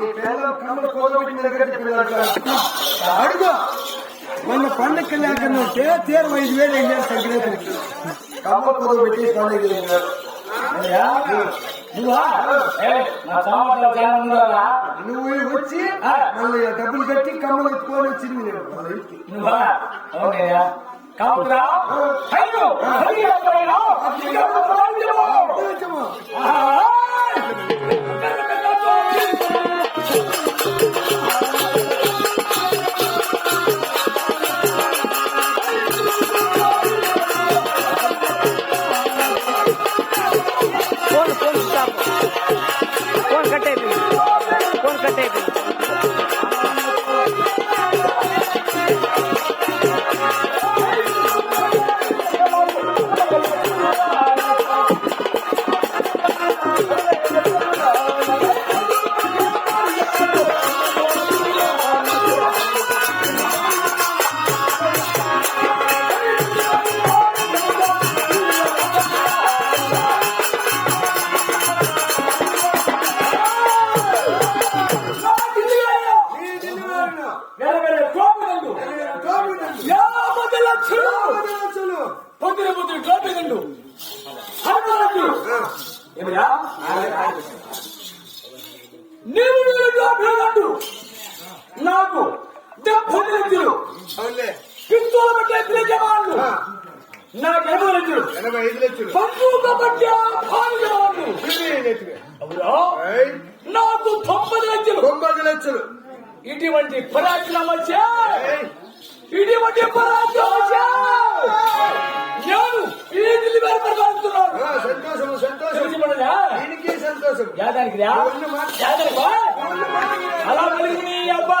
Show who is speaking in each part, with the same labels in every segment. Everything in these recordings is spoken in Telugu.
Speaker 1: నీ పిల్లలు కమ్మలు కోదబెట్టిన దగ్గర
Speaker 2: అడుగు. మొన్న పండగ లేకుండా ఉంటే తీరం ఐదు వేలు అయ్యారు సంక్రాంతికి
Speaker 1: కమ్మలు కోదబెట్టి పండుగ
Speaker 3: నువ్వా
Speaker 1: వచ్చి మళ్ళీ డబ్బులు కట్టి కమ్మలు ఎత్తుకొని వచ్చింది.
Speaker 3: నువ్వా? thank నాకు ఎనభై లక్షలు
Speaker 1: ఎనభై ఐదు లక్షలు ఇరవై ఐదు లక్షలు.
Speaker 3: అవునా నాకు తొంభై లక్షలు
Speaker 1: తొంభై లక్షలు
Speaker 3: ఇటువంటి పరాక్రమం ఇటువంటి పరాక్రమం నేను ఈ
Speaker 1: ఆ, సంతోషము సంతోషం
Speaker 3: తెలిసిపడదా?
Speaker 1: దీనికి సంతోషం
Speaker 3: యాదానికి. అలా నీ అబ్బా.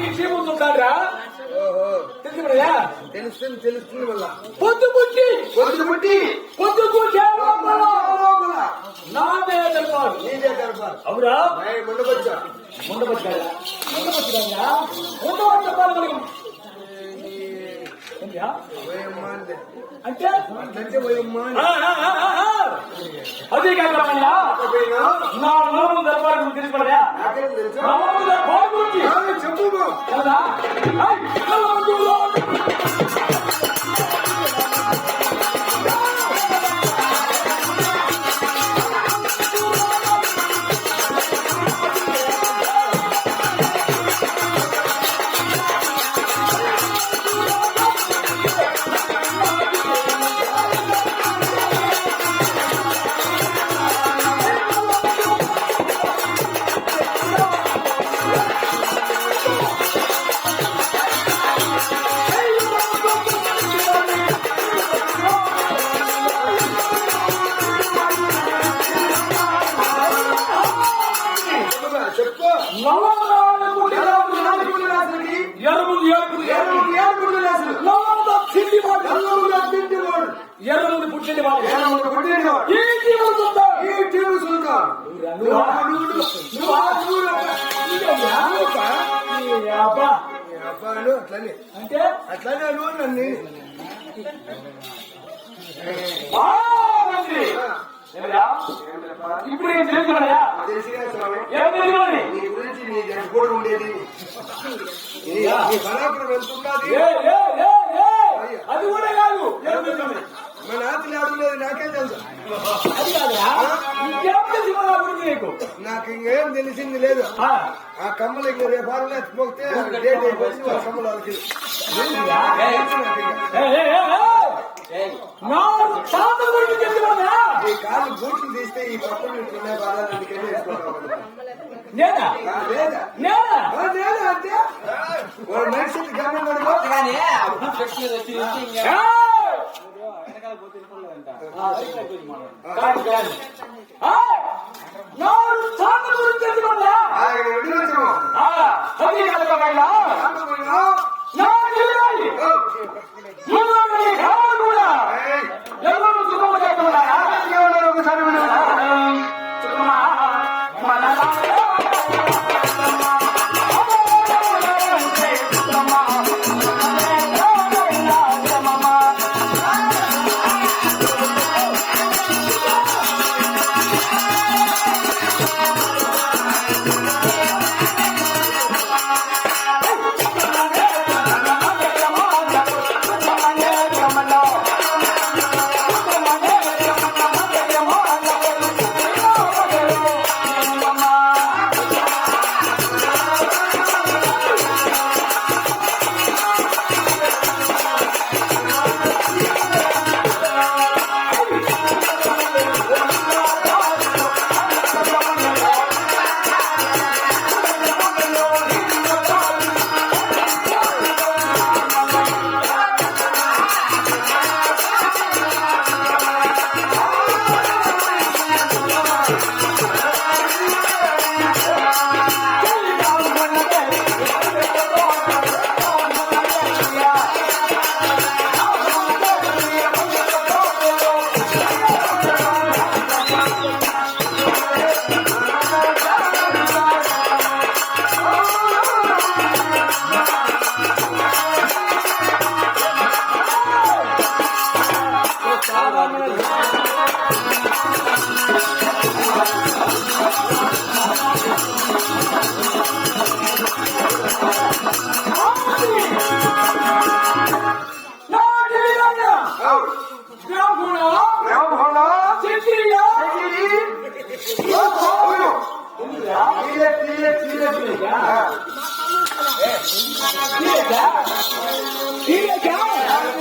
Speaker 3: ఈ జీవుతుంటారా
Speaker 1: ఓహో.
Speaker 3: తెలిసిపడయా
Speaker 1: తెలుస్తుంది తెలుస్తుంది వల్ల
Speaker 3: పొద్దు పుట్టి.
Speaker 1: పొద్దు పుట్టి.
Speaker 3: కేవలం
Speaker 1: లోపల.
Speaker 3: నాదే దర్బారు.
Speaker 1: నీదే దర్బార్.
Speaker 3: అవునా
Speaker 1: ఏయ్, ముందుకొచ్చా
Speaker 3: ఉండబట్టారా ఉండబట్టారా ఉండబట్ట పాలన ఏంటా?
Speaker 1: పోయమ్మా అంతే.
Speaker 3: అంటే. అదే కాదమ్మయ్యా? నా నోరు దర్బారు
Speaker 1: తెలుసా
Speaker 3: చెప్పు బా. కదా ఎరుములు
Speaker 1: ఏడుపులు ఎరుములు ఏడుపులు
Speaker 3: లేసుడు లోపల తిండివాడు
Speaker 1: ఎరుములు
Speaker 3: తిండివాడు ఎరుములు
Speaker 2: పుట్టినవాడు ఎరుములు పుట్టినవాడు
Speaker 3: ఈ జీవులు చూద్దా
Speaker 2: ఈ జీవులు చూద్దా
Speaker 3: నువ్వు ఆ నూరు
Speaker 2: నువ్వు ఆ అట్లనే
Speaker 3: అంటే
Speaker 2: అట్లనే అను నన్ను
Speaker 3: ఇప్పుడు ఏం తెలుసుకున్నాయా ఏం
Speaker 2: నీ గురించి నీ కూడా ఉండేది నీ నీ ఎంత ఉన్నది
Speaker 3: అది కూడా కాదు?
Speaker 2: మా నాతిని అడగలేదు నాకే తెలుసు
Speaker 3: నీకు
Speaker 2: ఇంకేం తెలిసింది లేదు
Speaker 3: ఆ,
Speaker 2: ఆ కమ్మలు ఇంక రేపు ఎత్తిపోతే డేట్ అయిపోయింది వాళ్ళ కమ్మలు వాళ్ళకి. నాకు
Speaker 3: తాత గురించి
Speaker 2: తీస్తే ఈ పక్కన ఇట్లున్నాయి బాగా అందుకని లేదా? లేదా అంటే? మనిషి
Speaker 3: తాత గురించి అది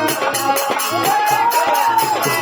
Speaker 3: Thank you.